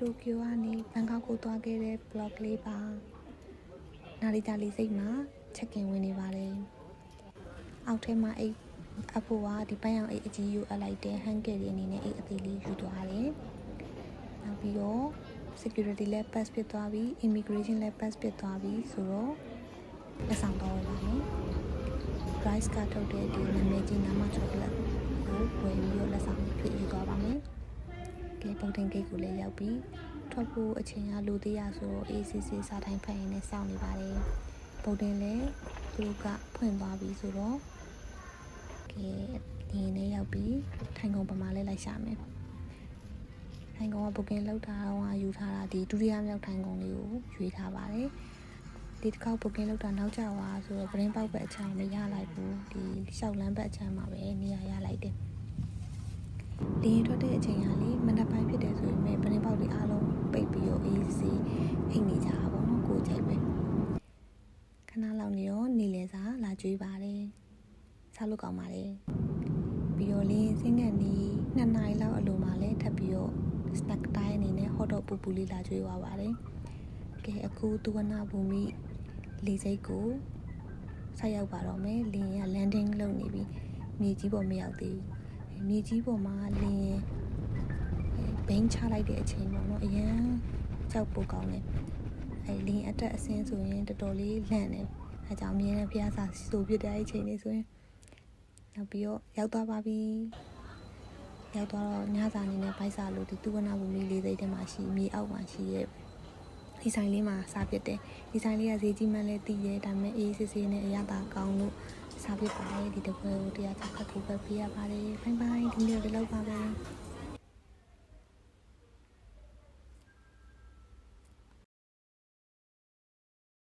တိုကျိုကနေဘန်ကောက်ကိုသွားခဲ့တဲ့ blog လေးပါနာရီတာလေးစိတ်မှာချက်ကင်ဝင်နေပါတယ်အောက်ထဲမှာအိတ်အဖိုးကဒီပန်းရောင်အိတ်အကြီးယူအပ်လိုက်တဲ့ hanger လေးအနေနဲ့အိတ်အသေးလေးယူသွားတယ်နောက်ပြီးတော့ security လည်း pass ဖြစ်သွားပြီ immigration လည်း pass ဖြစ်သွားပြီဆိုတော့လက်ဆောင်တော့ပါမယ် rice ကထုတ်တဲ့ဒီနာမည်ကြီးနာမ chocolate ကိုဝယ်ပြီးတော့လက်ဆောင်ဖြစ်ယူသွားပါမယ် ကဲပုတ်တင်ဂိတ်ကိုလည်းရောက်ပြီးထွက်ဖို့အချိန်ကလိုသေးရဆိုတော့ ACC စာထိုင်ဖတ်ရင်းနဲ့စောင့်နေပါတယ်ပုတ်တင်လည်းသူတို့ကဖွင့်သွားပြီဆိုတော့ကဲဒီနေ့ရောက်ပြီးထိုင်ကုန်ပမာလဲလိုက်ရှာမယ်ထိုင်ကုန်က booking လုပ်တာတော့ယူထားတာဒီဒုတိယမြောက်ထိုင်ကုန်လေးကိုရွေးထားပါတယ်ဒီတစ်ခေါက် booking လုပ်တာနောက်ကျသွားဆိုတော့ brain ပေါက်ပဲအချမ်းမရလိုက်ဘူးဒီလျှောက်လန်းဘက်အချမ်းမှာပဲနေရာရလိုက်တယ် လင်းထွက်တဲ့အချိန်ကလေမနက်ပိုင်းဖြစ်တယ်ဆိုရင်ပဲ brain ပေါက်တွေအားလုံးပိတ်ပြီးတော့ AC အိတ်နေကြတာပေါ့နော်ကိုယ်ကြိုက်ပဲခဏလောက်နေရောနေလေစာလာကြွေးပါတယ်စားလို့ကောင်းပါတယ်ပြီးတော့လင်းစင်းကန်ဒီ2နာရီလောက်အလိုမှာလဲထပ်ပြီးတော့ snack တိုင်းအနေနဲ့ hot dog ပူပူလေးလာကြွေးသွားပါတယ်ကဲအခုသူဝနာဘူမိလေစိတ်ကိုဆက်ရောက်ပါတော့မယ်လင်းရ landing လုပ်နေပြီမြေကြီးပေါ်မရောက်သေးဘူး မြေကြီးပေါ်မှာလင်းဘိန်းချလိုက်တဲ့အချိန်ပေါ့နော်အရန်ကြောက်ပိုကောင်းတယ်အဲလင်းအတက်အဆင်းဆိုရင်တော်တော်လေးလန့်တယ်အဲကြောင့်အမြဲတမ်းဖျားစာစိုးပြတဲ့အချိန်လေးဆိုရင်နောက်ပြီးတော့ရောက်သွားပါပြီရောက်သွားတော့ညစာအနေနဲ့ဘိုက်စာလို့ဒီသူဝနာဘူမိလေးစိတ်ထဲမှာရှိမြေအောက်မှာရှိရဲ့ဒီဆိုင်လေးမှာစားဖြစ်တယ်ဒီဆိုင်လေးကဈေးကြီးမှန်းလဲတည်ရဲဒါပေမဲ့အေးစစ်စစ်နဲ့အရသာကောင်းလို့ စားဖြစ်ပါတယ်ဒီတစ်ပွဲကိုတရားချခတ်ကိုပဲပေးရပါတယ်ဘိုင်ဘိုင်ဒီနေ့ဒီလောက်ပါပဲ